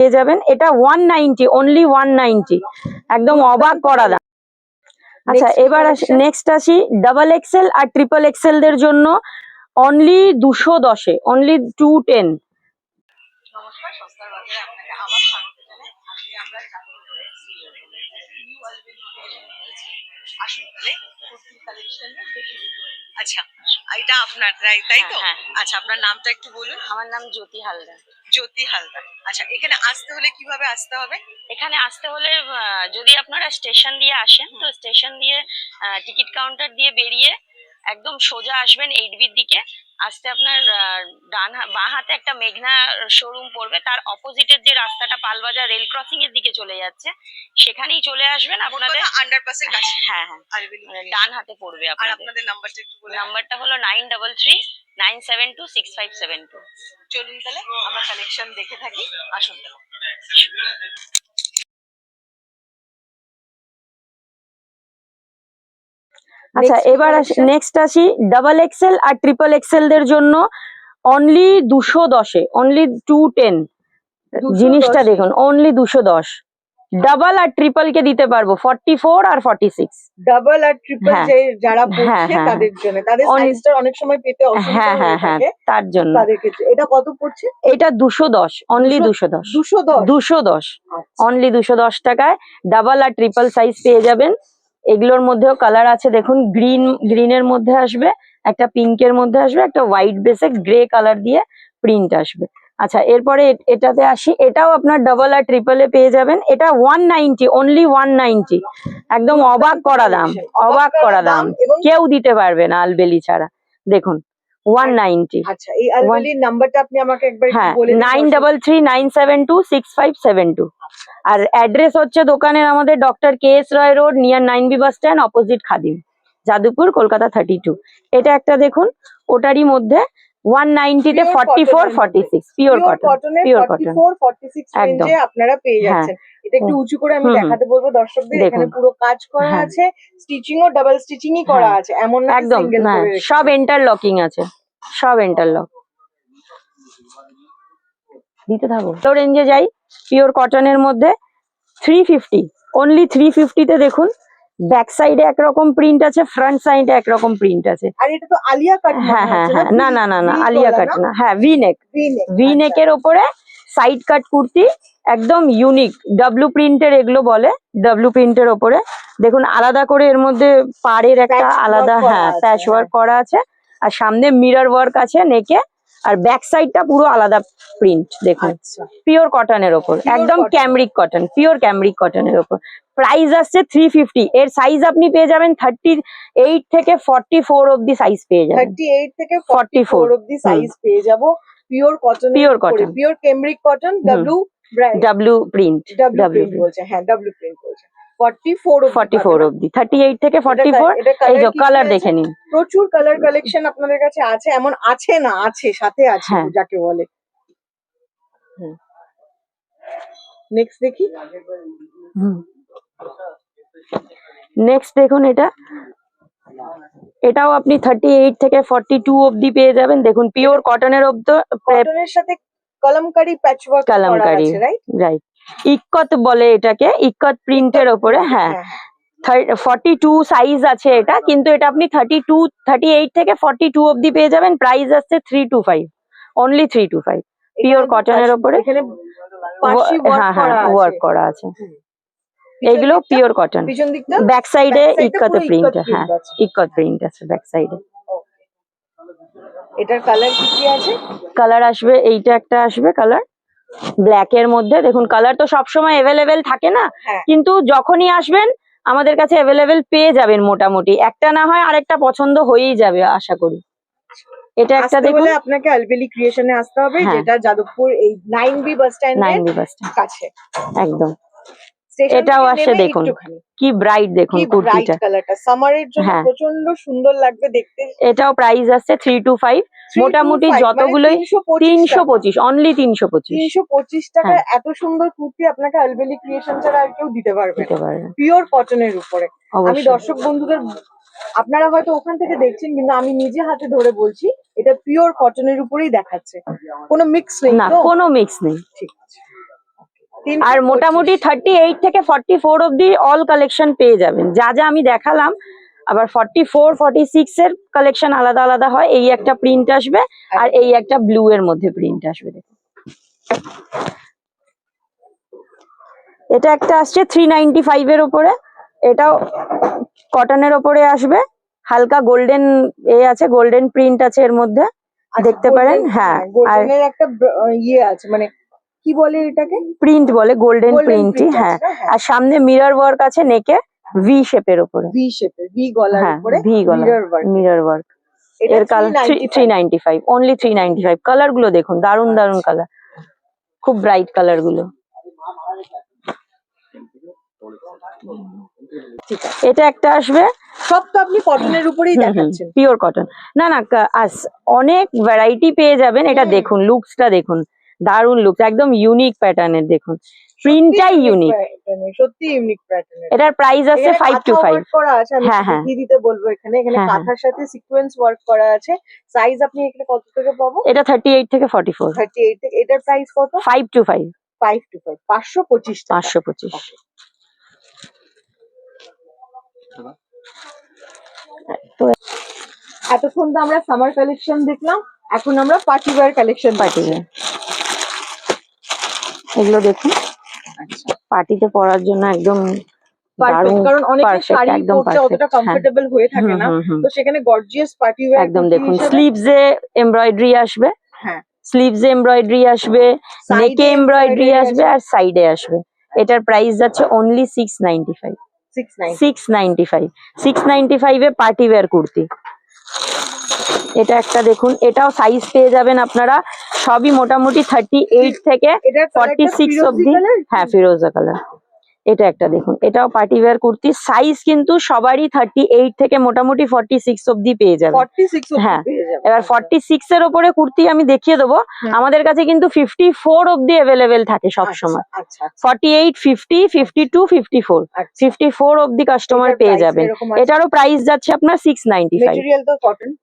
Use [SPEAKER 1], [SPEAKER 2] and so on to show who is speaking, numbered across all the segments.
[SPEAKER 1] পেয়ে যাবেন। এটা one ninety only one ninety একদম অবাক করা দাম আচ্ছা এবার? নেক্সট আসি ডাবল এক্সেল আর ট্রিপল এক্সেল দের জন্য অনলি দুশো দশে অনলি টু টেন
[SPEAKER 2] আসুন তাহলে কুর্তির কালেকশন দেখে। আচ্ছা এটা আপনার তাই তাই তো?
[SPEAKER 1] হ্যাঁ,
[SPEAKER 2] আচ্ছা আপনার নামটা একটু বলুন।
[SPEAKER 1] আমার নাম জ্যোতি হালদার।
[SPEAKER 2] জ্যোতি হালদার। আচ্ছা এখানে আসতে হলে কীভাবে আসতে হবে?
[SPEAKER 1] এখানে আসতে হলে আহ, যদি আপনারা স্টেশন দিয়ে আসেন তো স্টেশন দিয়ে টিকিট কাউন্টার দিয়ে বেরিয়ে একদম সোজা আসবেন এইট বির দিকে। আসতে আপনার ডান বাঁ হাতে একটা মেঘনা শোরুম পড়বে। তার অপোজিটের যে রাস্তাটা পালবাজার রেল ক্রসিং এর দিকে চলে যাচ্ছে সেখানেই চলে আসবেন আপনাদের।
[SPEAKER 2] আন্ডারপাসের কাছে।
[SPEAKER 1] হ্যাঁ হ্যাঁ। মানে। ডান হাতে পড়বে আপনাদের।
[SPEAKER 2] নাম্বারটা একটু
[SPEAKER 1] নাম্বারটা হলো nine double three nine seven two six five seven two
[SPEAKER 2] চলুন তাহলে আমরা কালেকশন দেখে থাকি। আসুন তাহলে।
[SPEAKER 1] আচ্ছা এবার? নেক্সট আসি ডাবল এক্সেল আর ট্রিপল এক্সেল দের জন্য অনলি দুশো দশে অনলি টু টেন জিনিসটা দেখুন অনলি দুশো দশ। ডাবল আর ট্রিপল কে দিতে পারব ফর্টি ফোর আর ফর্টি সিক্স
[SPEAKER 2] ডাবল আর ট্রিপল
[SPEAKER 1] হ্যাঁ।
[SPEAKER 2] যারা
[SPEAKER 1] হ্যাঁ,
[SPEAKER 2] পড়ছে
[SPEAKER 1] হ্যাঁ,
[SPEAKER 2] তাদের জন্য তাদের সাইজটা অনেক সময় পেতে
[SPEAKER 1] হ্যাঁ
[SPEAKER 2] হ্যাঁ
[SPEAKER 1] হ্যাঁ তার জন্য।
[SPEAKER 2] এটা কত পড়ছে?
[SPEAKER 1] এটা দুশো দশ অনলি দুশো দশ
[SPEAKER 2] দুশো। দশ
[SPEAKER 1] দুশো? দশ
[SPEAKER 2] আচ্ছা।
[SPEAKER 1] অনলি দুশো দশ টাকায় ডাবল আর ট্রিপল সাইজ পেয়ে যাবেন। এগুলোর মধ্যেও কালার আছে। দেখুন গ্রিন গ্রিনের মধ্যে আসবে একটা পিঙ্কের মধ্যে আসবে একটা হোয়াইট বেসে গ্রে কালার দিয়ে প্রিন্ট আসবে। আচ্ছা এরপরে এটাতে আসি। এটাও আপনার ডাবল আর ট্রিপল এ পেয়ে যাবেন। এটা one ninety only one ninety একদম অবাক করা দাম অবাক করা দাম কেউ দিতে পারবে না আলবেলি ছাড়া। দেখুন ওয়ান নাইনটি
[SPEAKER 2] আচ্ছা এই আলবেলির নাম্বারটা আপনি আমাকে একবার বলে
[SPEAKER 1] nine double three nine seven two six five seven two আর অ্যাড্রেস হচ্ছে দোকানের আমাদের doctor K S Roy road near nine B bus stand opposite Khadim Jadavpur Kolkata thirty two এটা একটা দেখুন ওটারই মধ্যে one নাইনটিতে forty four forty six pure cotton
[SPEAKER 2] cotton এর
[SPEAKER 1] Pure
[SPEAKER 2] 44, 46
[SPEAKER 1] একদম।
[SPEAKER 2] আপনারা পেয়ে
[SPEAKER 1] হ্যাঁ।
[SPEAKER 2] যাচ্ছেন। এটা একটু উঁচু করে আমি। দেখাতে বলব দর্শকদের এখানে পুরো কাজ করা
[SPEAKER 1] হ্যাঁ।
[SPEAKER 2] আছে স্টিচিং ও ডাবল স্টিচিং ই করা
[SPEAKER 1] হ্যাঁ।
[SPEAKER 2] আছে এমন না
[SPEAKER 1] একদম হ্যাঁ। সব ইন্টারলকিং আছে সব ইন্টারলক দিতে থাকো তো রেঞ্জে যাই পিওর কটনের মধ্যে থ্রি ফিফটি অনলি থ্রি ফিফটিতে দেখুন ব্যাক সাইডে একরকম প্রিন্ট আছে ফ্রন্ট সাইডে একরকম প্রিন্ট আছে
[SPEAKER 2] আর এটা তো আলিয়া কাট
[SPEAKER 1] হ্যাঁ হ্যাঁ হ্যাঁ না না না না আলিয়া কাট না হ্যাঁ ভি নেক ভি
[SPEAKER 2] আচ্ছা।
[SPEAKER 1] নেকের ওপরে সাইড কাট কুর্তি একদম ইউনিক ডাব্লু প্রিন্টের এগুলো বলে ডাব্লু প্রিন্টের ওপরে। দেখুন আলাদা করে এর মধ্যে পাড়ের একটা আলাদা হ্যাঁ প্যাচ ওয়ার্ক। করা আছে। আর সামনে মিরর ওয়ার্ক আছে নেকে আর ব্যাক সাইডটা পুরো আলাদা প্রিন্ট দেখুন।
[SPEAKER 2] আচ্ছা।
[SPEAKER 1] পিওর কটনের ওপর একদম ক্যামরিক কটন পিওর ক্যামরিক কটনের ওপর। প্রাইস আসছে থ্রি ফিফটি এর সাইজ আপনি পেয়ে যাবেন থার্টি এইট থেকে ফর্টি ফোর অব্দি সাইজ পেয়ে যাবেন।
[SPEAKER 2] 38 থেকে
[SPEAKER 1] 44
[SPEAKER 2] 44 অবধি সাইজ পেয়ে যাব। Pure cotton
[SPEAKER 1] Pure cotton।
[SPEAKER 2] Pure cambric cotton W
[SPEAKER 1] W print
[SPEAKER 2] W. বলছে হ্যাঁ ডাব্লু প্রিন্ট বলছে। 44 অবধি
[SPEAKER 1] ফর্টি ফোর
[SPEAKER 2] পাবেন।
[SPEAKER 1] অব্দি থার্টি এইট থেকে এই যে কালার দেখে নিন।
[SPEAKER 2] প্রচুর কালার কালেকশন আপনাদের কাছে আছে এমন আছে না আছে সাথে আছে
[SPEAKER 1] হ্যাঁ।
[SPEAKER 2] যাকে বলে। নেক্সট দেখি।
[SPEAKER 1] নেক্সট দেখুন এটা। এটাও আপনি থার্টি এইট থেকে ফর্টি টু অব্দি পেয়ে যাবেন। দেখুন পিওর কটনের অব্দি
[SPEAKER 2] কটনের সাথে কলমকারি প্যাচওয়ার্ক করা
[SPEAKER 1] কালামকারি
[SPEAKER 2] রাইট
[SPEAKER 1] ইক্কত বলে এটাকে ইক্কত প্রিন্টের ওপরে হ্যাঁ। ফর্টি টু সাইজ আছে এটা কিন্তু এটা আপনি থার্টি টু থার্টি এইট থেকে ফর্টি টু অব্দি পেয়ে যাবেন। প্রাইস আসছে three two five only three two five pure কটনের ওপরে। হ্যাঁ হ্যাঁ ওয়ার্ক করা আছে। এইগুলো পিওর কটন ব্যাক সাইডে ইক্কত
[SPEAKER 2] পুরো
[SPEAKER 1] প্রিন্ট হ্যাঁ। ইক্কত প্রিন্ট আছে ব্যাক সাইডে
[SPEAKER 2] এটার কালার কি কি আছে?
[SPEAKER 1] কালার আসবে এইটা একটা আসবে কালার ব্ল্যাক এর মধ্যে দেখুন কালার তো সবসময় অ্যাভেলেবেল থাকে না
[SPEAKER 2] হ্যাঁ।
[SPEAKER 1] কিন্তু যখনই আসবেন আমাদের কাছে অ্যাভেলেবেল পেয়ে যাবেন মোটামুটি। একটা না হয় আরেকটা পছন্দ হয়েই যাবে আশা করি। এটা একটা দেখুন।
[SPEAKER 2] আপনাকে আলবেলি ক্রিয়েশনে আসতে হবে
[SPEAKER 1] হ্যাঁ।
[SPEAKER 2] যেটা যাদবপুর এই নাইন বি বাস
[SPEAKER 1] নাইন
[SPEAKER 2] স্ট্যান্ডের
[SPEAKER 1] বাস
[SPEAKER 2] কাছে।
[SPEAKER 1] একদম। এটাও আসছে দেখুন। কি ব্রাইট দেখুন কুর্তিটা।
[SPEAKER 2] সামারের জন্য
[SPEAKER 1] হ্যাঁ।
[SPEAKER 2] প্রচণ্ড সুন্দর লাগবে দেখতে।
[SPEAKER 1] এটাও প্রাইস আসছে থ্রি টু ফাইভ মোটামুটি
[SPEAKER 2] 325
[SPEAKER 1] যতগুলোই
[SPEAKER 2] মানে 325
[SPEAKER 1] তিনশো পঁচিশ অনলি তিনশো পঁচিশ।
[SPEAKER 2] তিনশো পঁচিশ টাকায়
[SPEAKER 1] হ্যাঁ।
[SPEAKER 2] এত সুন্দর কুর্তি আপনাকে আলবেলি ক্রিয়েশন ছাড়া আর কেউ দিতে পারবে পিওর কটনের উপরে। আমি দর্শক বন্ধুদের আপনারা হয়তো ওখান থেকে দেখছেন কিন্তু আমি নিজে হাতে ধরে বলছি এটা পিওর কটনের উপরেই দেখাচ্ছে। কোনো মিক্স নেই
[SPEAKER 1] না কোনো মিক্স নেই।
[SPEAKER 2] ঠিক আছে।
[SPEAKER 1] আর মোটামুটি থার্টি এইট থেকে ফর্টি ফোর অব্দি অল কালেকশন পেয়ে যাবেন। যা যা আমি দেখালাম আবার ফর্টি ফোর ফর্টি সিক্স এর কালেকশন আলাদা আলাদা হয়। এই একটা প্রিন্ট আসবে আর এই একটা ব্লু এর মধ্যে প্রিন্ট আসবে। দেখুন। এটা একটা আসছে থ্রি নাইনটি ফাইভ এর ওপরে। এটাও কটনের ওপরে আসবে। হালকা গোল্ডেন এ আছে গোল্ডেন প্রিন্ট আছে এর মধ্যে।
[SPEAKER 2] আচ্ছা,
[SPEAKER 1] দেখতে পারেন, হ্যাঁ, আর-
[SPEAKER 2] একটা ইয়ে আছে মানে কি বলে এটাকে?
[SPEAKER 1] প্রিন্ট বলে গোল্ডেন প্রিন্টই হ্যাঁ?
[SPEAKER 2] হ্যাঁ।
[SPEAKER 1] আর সামনে মিরর ওয়ার্ক আছে নেকে ভি শেপের ওপরে
[SPEAKER 2] ভি শেপের ভি গলার
[SPEAKER 1] হ্যাঁ
[SPEAKER 2] উপরে
[SPEAKER 1] ভি গলা
[SPEAKER 2] mirror work।
[SPEAKER 1] মিরর ওয়ার্ক এর colour
[SPEAKER 2] 395
[SPEAKER 1] three ninety five only three ninety five কালারগুলো দেখুন দারুণ দারুণ কালার খুব ব্রাইট
[SPEAKER 2] কালারগুলো
[SPEAKER 1] এটা একটা আসবে।
[SPEAKER 2] সব তো আপনি কটনের উপরেই দেখাচ্ছেন।
[SPEAKER 1] পিওর কটন না না অনেক ভ্যারাইটি পেয়ে যাবেন এটা। দেখুন লুকসটা দেখুন। দারুণ লুক একদম ইউনিক প্যাটার্নের দেখুন। প্রিন্টটাই ইউনিক
[SPEAKER 2] সত্যি ইউনিক প্যাটার্ন
[SPEAKER 1] এটার প্রাইস আছে ফাইভ টু ফাইভ
[SPEAKER 2] করা আছে আমি
[SPEAKER 1] হ্যাঁ, হ্যাঁ।
[SPEAKER 2] দিতে বলব এখানে। এখানে
[SPEAKER 1] হ্যাঁ, হ্যাঁ।
[SPEAKER 2] কাঁথার সাথে সিকোয়েন্স ওয়ার্ক করা আছে। সাইজ আপনি এখানে কত থেকে পাবো?
[SPEAKER 1] এটা থার্টি এইট থেকে ফর্টি ফোর
[SPEAKER 2] থার্টি এইট থেকে এটার প্রাইস কত?
[SPEAKER 1] Five two five
[SPEAKER 2] five two five পাঁচশো পঁচিশ টাকা।
[SPEAKER 1] পাঁচশো পঁচিশ। তো
[SPEAKER 2] এতক্ষণ তো আমরা সামার কালেকশন দেখলাম এখন আমরা পার্টি ওয়্যার কালেকশন
[SPEAKER 1] পার্টি এগুলো দেখুন।
[SPEAKER 2] আচ্ছা।
[SPEAKER 1] পার্টিতে পরার জন্য একদম
[SPEAKER 2] কারণ অনেকে
[SPEAKER 1] perfect,
[SPEAKER 2] শাড়ি পরতে অতটা
[SPEAKER 1] হ্যাঁ।
[SPEAKER 2] কমফোর্টেবল হয়ে থাকে না।
[SPEAKER 1] হুম, হুম।
[SPEAKER 2] তো সেখানে গর্জিয়াস পার্টি ওয়্যার
[SPEAKER 1] একদম দেখুন স্লিভস এমব্রয়ডারি আসবে।
[SPEAKER 2] হ্যাঁ।
[SPEAKER 1] স্লিভস এমব্রয়ডারি আসবে
[SPEAKER 2] Side
[SPEAKER 1] নেকে এমব্রয়ডারি আসবে আর সাইডে আসবে। এটার প্রাইস যাচ্ছে only six ninety five
[SPEAKER 2] six nine
[SPEAKER 1] six ninety five six ninety ফাইভে পার্টি ওয়্যার কুর্তি। এটা একটা দেখুন এটাও সাইজ পেয়ে যাবেন আপনারা সবই মোটামুটি থার্টি এইট থেকে ফর্টি সিক্স অব্দি হ্যাঁ ফিরোজা কালার এটা একটা দেখুন। এটাও পার্টি ওয়্যার কুর্তি। সাইজ কিন্তু সবারই থার্টি এইট থেকে মোটামুটি ফর্টি সিক্স অব্দি পেয়ে যাবে। হ্যাঁ, এবার ফর্টি সিক্স এর ওপরে কুর্তি আমি দেখিয়ে দেবো। আমাদের কাছে কিন্তু ফিফটি ফোর অব্দি অ্যাভেলেবেল থাকে সব সময়
[SPEAKER 2] আচ্ছা
[SPEAKER 1] forty eight fifty fifty two fifty four. Fifty four অব্দি কাস্টমার পেয়ে যাবেন। এটারও প্রাইস যাচ্ছে আপনার six ninety five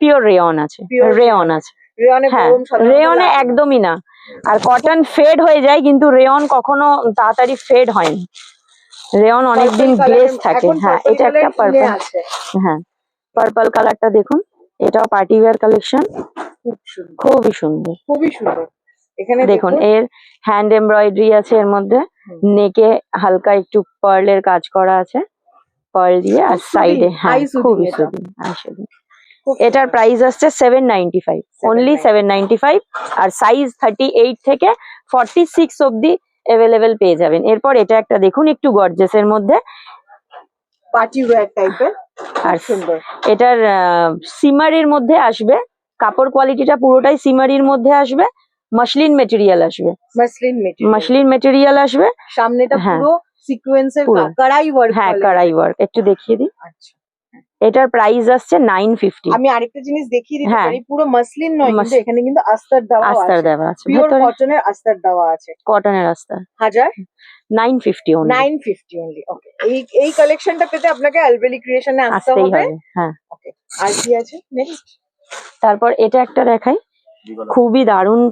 [SPEAKER 1] pure rayon আছে। রেয়ন আছে। হ্যাঁ রেয়নে একদমই না। আর কটন ফেড হয়ে যায় কিন্তু রেয়ন কখনো তাড়াতাড়ি ফেড হয় না রেয়ন অনেকদিন গ্লেজ থাকে। হ্যাঁ এটা একটা পার্পল হ্যাঁ পার্পল কালারটা দেখুন। এটাও পার্টি ওয়্যার কালেকশন
[SPEAKER 2] খুব সুন্দর।
[SPEAKER 1] খুবই সুন্দর।
[SPEAKER 2] খুবই সুন্দর। এখানে
[SPEAKER 1] দেখুন এর হ্যান্ড এমব্রয়ডারি আছে এর মধ্যে। নেকে হালকা একটু পার্লের কাজ করা আছে। পার্ল দিয়ে আর সাইডে হ্যাঁ খুবই soothing।
[SPEAKER 2] খুব
[SPEAKER 1] এটার প্রাইস আসছে seven ninety five only seven ninety five আর সাইজ থার্টি এইট থেকে ফর্টি সিক্স অব্দি অ্যাভেলেবেল পেয়ে যাবেন। এরপর এটা একটা দেখুন একটু গর্জেস এর মধ্যে।
[SPEAKER 2] পার্টি ওয়্যার টাইপের
[SPEAKER 1] আর
[SPEAKER 2] সুন্দর।
[SPEAKER 1] এটার সিমারির মধ্যে আসবে। কাপড় কোয়ালিটিটা পুরোটাই সিমারির মধ্যে আসবে। মাসলিন মেটেরিয়াল আসবে।
[SPEAKER 2] মাসলিন মেটেরিয়াল
[SPEAKER 1] মেটেরিয়াল আসবে।
[SPEAKER 2] সামনেটা
[SPEAKER 1] হ্যাঁ।
[SPEAKER 2] পুরো সিকোয়েন্সের কড়াই ওয়ার্ক
[SPEAKER 1] হ্যাঁ কারাই ওয়ার্ক একটু দেখিয়ে দিই।
[SPEAKER 2] আচ্ছা।
[SPEAKER 1] এটার প্রাইস আসছে নাইন ফিফটি
[SPEAKER 2] আমি আরেকটা জিনিস দেখিয়ে দিতে
[SPEAKER 1] হ্যাঁ।
[SPEAKER 2] পারি পুরো মাসলিন নয় কিন্তু এখানে কিন্তু আস্তার দেওয়া
[SPEAKER 1] আস্তার দেওয়া আছে।
[SPEAKER 2] পিওর কটনের আস্তর দেওয়া আছে।
[SPEAKER 1] কটনের আস্তার।
[SPEAKER 2] হাজার?
[SPEAKER 1] Nine fifty
[SPEAKER 2] nine fifty only okay এই এই কালেকশনটা পেতে আপনাকে আলবেলি ক্রিয়েশনে আসতে
[SPEAKER 1] আসতেই
[SPEAKER 2] হবে।
[SPEAKER 1] হ্যাঁ।
[SPEAKER 2] ওকে আর কি আছে নেক্সট
[SPEAKER 1] তারপর এটা একটা দেখাই। খুবই দারুণ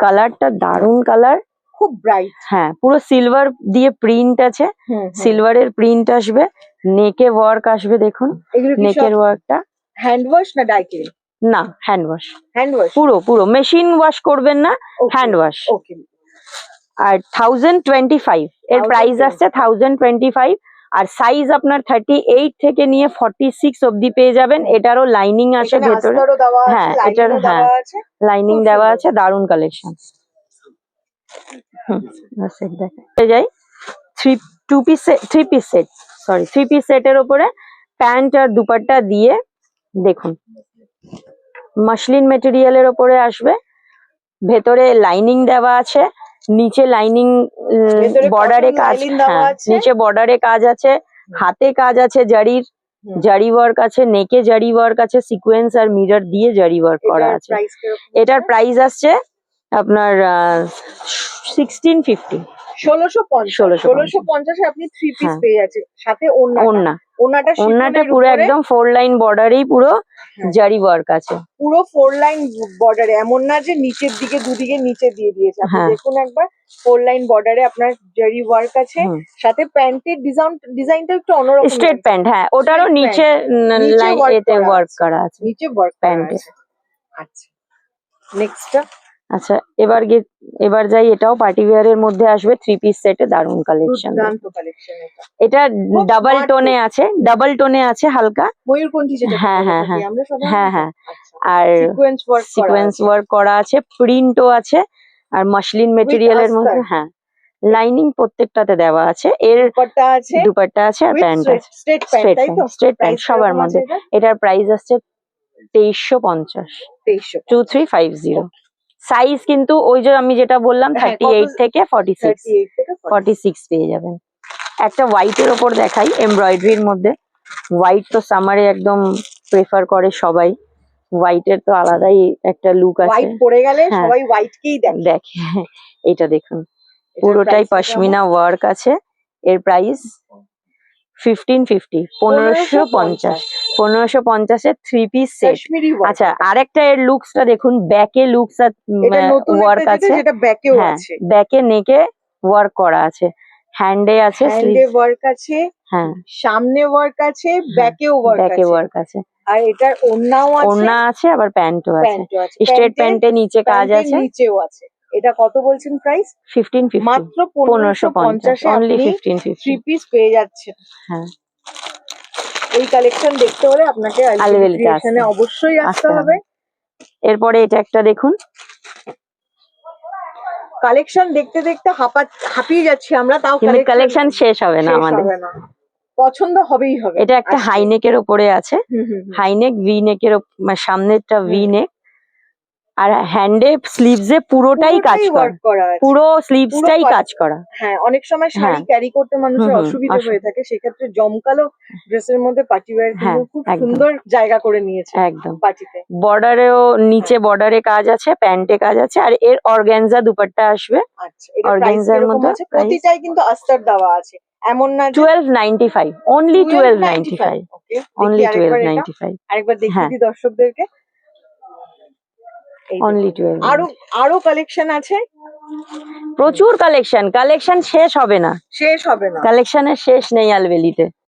[SPEAKER 1] কালারটা দারুণ কালার
[SPEAKER 2] খুব ব্রাইট
[SPEAKER 1] হ্যাঁ পুরো সিলভার দিয়ে প্রিন্ট আছে। সিলভারের প্রিন্ট আসবে। নেকে ওয়ার্ক আসবে দেখুন। নেকের ওয়ার্কটা
[SPEAKER 2] হ্যান্ড ওয়াশ না ডাই ক্লিন
[SPEAKER 1] না হ্যান্ড ওয়াশ
[SPEAKER 2] হ্যান্ড ওয়াশ
[SPEAKER 1] পুরো পুরো। মেশিন ওয়াশ করবেন না হ্যান্ড ওয়াশ
[SPEAKER 2] ওকে
[SPEAKER 1] আর থাউজেন্ড টোয়েন্টি ফাইভ এর প্রাইস আসছে থাউজেন্ড টোয়েন্টি ফাইভ আর সাইজ আপনার থার্টি এইট থেকে নিয়ে ফর্টি সিক্স অব্দি পেয়ে যাবেন। এটারও লাইনিং আছে ভেতরে। হ্যাঁ, এটার- হ্যাঁ। লাইনিং দেওয়া আছে দারুণ কালেকশন যাই three two piece three piece set sorry three piece সেটের ওপরে প্যান্ট আর দুপাট্টা দিয়ে দেখুন। মাসলিন মেটেরিয়ালের ওপরে আসবে ভেতরে লাইনিং দেওয়া আছে নিচে লাইনিং বর্ডারে কাজ হ্যাঁ
[SPEAKER 2] আছে।
[SPEAKER 1] নিচে বর্ডারে কাজ আছে হাতে কাজ আছে জারির। জারি ওয়ার্ক আছে নেকে জারি ওয়ার্ক আছে সিকোয়েন্স আর মিরর দিয়ে জারি ওয়ার্ক করা আছে। এটার প্রাইস আসছে আপনার সিক্সটিন ফিফটি
[SPEAKER 2] ষোলোশো পঞ্চাশ। ষোলোশো পঞ্চাশে। আপনি থ্রি পিস
[SPEAKER 1] হ্যাঁ।
[SPEAKER 2] পেয়ে সাথে
[SPEAKER 1] ওন্না ওন্নাটা পুরো একদম ফোর লাইন বর্ডারেই পুরো
[SPEAKER 2] হ্যাঁ।
[SPEAKER 1] জারি ওয়ার্ক আছে।
[SPEAKER 2] পুরো ফোর লাইন বর্ডারে এমন না যে নিচের দিকে দুদিকে নিচে দিয়ে দিয়েছে। আপনি
[SPEAKER 1] হ্যাঁ।
[SPEAKER 2] দেখুন একবার ফোর লাইন বর্ডারে আপনার জারি ওয়ার্ক আছে। সাথে প্যান্টের ডিজাইন ডিজাইনটা একটু অন্যরকম
[SPEAKER 1] স্ট্রেট প্যান্ট হ্যাঁ। ওটারও নিচে
[SPEAKER 2] নিচে
[SPEAKER 1] লাইন এতে ওয়ার্ক করা আছে
[SPEAKER 2] নিচে ওয়ার্ক
[SPEAKER 1] প্যান্টে।
[SPEAKER 2] প্যান্টে আচ্ছা। নেক্সটটা
[SPEAKER 1] আচ্ছা এবার গে এবার যাই এটাও পার্টি ওয়্যার এর মধ্যে আসবে থ্রি পিস সেটে দারুণ কালেকশন
[SPEAKER 2] এটা।
[SPEAKER 1] ডাবল টোনে আছে ডাবল টোনে আছে হালকা।
[SPEAKER 2] ময়ূরকণ্ঠী যেটা
[SPEAKER 1] হ্যাঁ, হ্যাঁ,
[SPEAKER 2] হ্যাঁ।
[SPEAKER 1] হ্যাঁ, হ্যাঁ।
[SPEAKER 2] আচ্ছা।
[SPEAKER 1] আর
[SPEAKER 2] সিকোয়েন্স ওয়ার্ক
[SPEAKER 1] করা আছে। প্রিন্টও আছে আর মাসলিন মেটেরিয়াল এর মধ্যে হ্যাঁ। লাইনিং প্রত্যেকটাতে দেওয়া আছে। এর
[SPEAKER 2] দুপাট্টা আছে।
[SPEAKER 1] দুপাট্টা আছে আর প্যান্ট আছে।
[SPEAKER 2] স্ট্রেট প্যান্ট
[SPEAKER 1] স্ট্রেট প্যান্ট সবার মধ্যে। এটার প্রাইস আসছে তেইশশো পঞ্চাশ।
[SPEAKER 2] 2300
[SPEAKER 1] two three five zero size কিন্তু ওই যে আমি যেটা বললাম
[SPEAKER 2] হ্যাঁ,
[SPEAKER 1] থার্টি এইট থেকে ফর্টি সিক্স
[SPEAKER 2] 38 থেকে 40
[SPEAKER 1] ফর্টি সিক্স পেয়ে যাবেন। একটা হোয়াইটের ওপর দেখাই এমব্রয়ডারির মধ্যে। হোয়াইট তো সামারে একদম প্রেফার করে সবাই। হোয়াইটের তো আলাদাই একটা লুক আছে।
[SPEAKER 2] হোয়াইট পরে গেলে
[SPEAKER 1] হ্যাঁ।
[SPEAKER 2] সবাই হোয়াইটকেই দেখে।
[SPEAKER 1] দেখে এটা দেখুন। পুরোটাই পশমিনা ওয়ার্ক আছে। এর প্রাইস ফিফটিন ফিফটি পনেরোশো পঞ্চাশ। পনেরোশো পঞ্চাশের থ্রি পিস? সেট। আচ্ছা আরেকটা এর লুকসটা দেখুন ব্যাকে লুকস
[SPEAKER 2] এটা নতুন
[SPEAKER 1] ওয়ার্ক আছে। হ্যাঁ ব্যাকে নেকে ওয়ার্ক করা আছে। হ্যান্ডে আছে
[SPEAKER 2] হ্যান্ডে ওয়ার্ক আছে
[SPEAKER 1] হ্যাঁ।
[SPEAKER 2] সামনে ওয়ার্ক আছে ব্যাকেও ওয়ার্ক
[SPEAKER 1] ব্যাকে ওয়ার্ক আছে।
[SPEAKER 2] আর এটার ওড়নাও আছে।
[SPEAKER 1] ওড়না আছে আবার প্যান্টও আছে।
[SPEAKER 2] আছে।
[SPEAKER 1] স্ট্রেট
[SPEAKER 2] প্যান্টে
[SPEAKER 1] নিচে কাজ আছে।
[SPEAKER 2] নিচেও আছে। এটা কত বলছেন প্রাইস
[SPEAKER 1] ফিফটিন ফিফটি
[SPEAKER 2] মাত্র
[SPEAKER 1] পনেরোশো পঞ্চাশ
[SPEAKER 2] আপনি থ্রি পিস পেয়ে যাচ্ছেন।
[SPEAKER 1] হ্যাঁ।
[SPEAKER 2] এই কালেকশন দেখতে হলে আপনাকে
[SPEAKER 1] আলবেলিতে
[SPEAKER 2] অবশ্যই আসতে হবে।
[SPEAKER 1] এরপরে এটা একটা দেখুন।
[SPEAKER 2] কালেকশন দেখতে দেখতে হাঁপা হাঁপিয়ে যাচ্ছি আমরা তাও
[SPEAKER 1] কালেকশন শেষ হবে না আমাদের।
[SPEAKER 2] পছন্দ হবেই হবে।
[SPEAKER 1] এটা একটা। হাইনেকের আছে।
[SPEAKER 2] হুম, হুম, হুম।
[SPEAKER 1] হাইনেক ভি নেকের সামনেরটা ভি। নেক আর হ্যান্ডে স্লিভসে পুরোটাই কাজ করা। পুরো স্লিভসটাই কাজ করা।
[SPEAKER 2] হ্যাঁ অনেক সময় শাড়ি। ক্যারি করতে মানুষের অসুবিধা হয়ে থাকে। সেক্ষেত্রে জমকালো ড্রেসের মধ্যে পার্টি ওয়্যার খুব সুন্দর জায়গা করে নিয়েছে
[SPEAKER 1] একদম।
[SPEAKER 2] পার্টিতে
[SPEAKER 1] বর্ডারেও নিচে বর্ডারে কাজ আছে প্যান্টে কাজ আছে আর এর অর্গ্যানজা দুপাট্টা আসবে।
[SPEAKER 2] আচ্ছা এটা
[SPEAKER 1] এর মধ্যে
[SPEAKER 2] আছে? প্রতিটাই কিন্তু আস্তর দেওয়া আছে। এমন না যে
[SPEAKER 1] twelve ninety five only twelve ninety five
[SPEAKER 2] okay
[SPEAKER 1] only twelve
[SPEAKER 2] আরেকবার
[SPEAKER 1] নাইনটি ফাইভ
[SPEAKER 2] আরেকবার দেখিয়ে
[SPEAKER 1] হ্যাঁ।
[SPEAKER 2] দিই দর্শকদেরকে।
[SPEAKER 1] অনলি। টুয়েলভ
[SPEAKER 2] আরও আরও কালেকশন আছে?
[SPEAKER 1] প্রচুর কালেকশন কালেকশন শেষ হবে না।
[SPEAKER 2] শেষ হবে না।
[SPEAKER 1] কালেকশনের শেষ নেই আলবেলিতে।